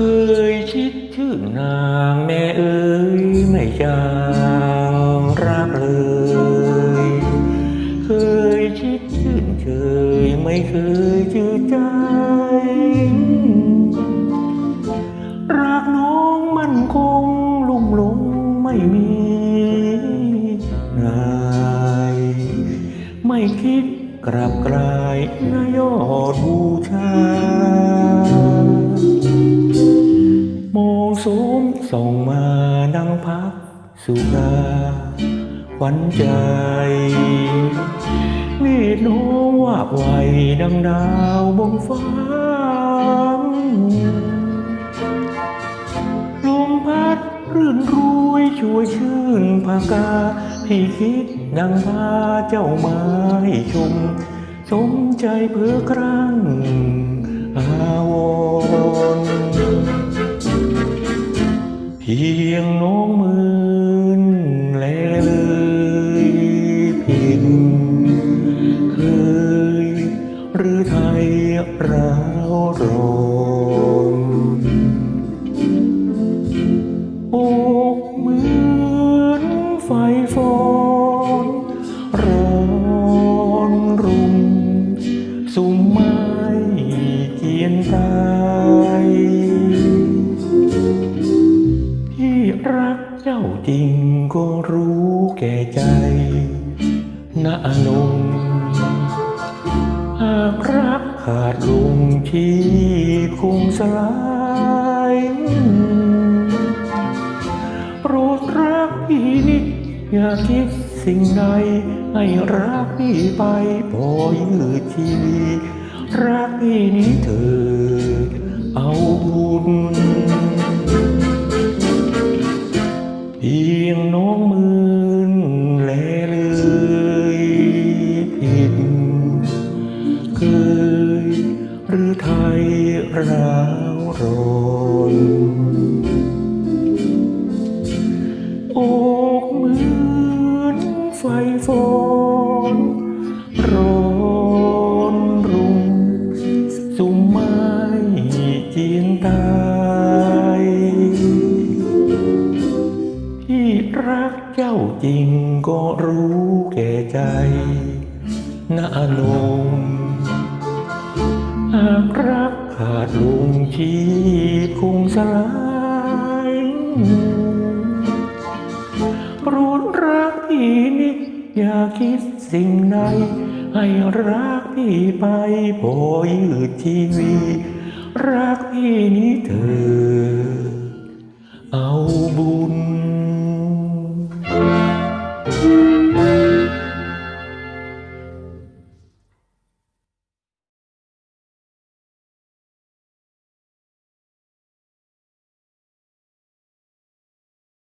คยชิดชื่อนางแม่เอ้ยไม่จางรักเลย เคยชิดชื่นเคยไม่เคยจืดใจ รักน้องมันคงลุ่มหลงไม่มีนายไม่คิดกลับกลายนายอดบูชา สูงส่งมาดังพัก สุราหวันใจนี่น้องว่าบไวดังดาวบนฟ้าลมพัดรื่นรวยช่วยชื่นภากาให้คิดดังพาเจ้ามาให้ชม สมใจเพื่อครั้งอาวร เพียงน้องมืนแลเลยผิดเคยหรือไทยร้าวรนอกเหมือนไฟฟอนร้อนรุมสุมไม้เกียนตาย รักเจ้าจริงก็รู้แก่ใจนะอนงหากรักขาดลงที่คงสลายโปรดรักพี่นิดอย่าคิดสิ่งใดให้รักพี่ไปพอยืดชีวิตรักพี่นี้เถิดเอาบุญาวรนอกเหมือนไฟฟอนร้อนรุมสุมไม้เจียนตายที่รักเจ้าจริงก็รู้แก่ใจนะอนงหากรัก ขาดลุงชีพคงสลายโปรดรักพี่นิดอย่าคิดสิ่งใดให้รักพี่ไปพอยืดชีวี รักพี่นี้เธอ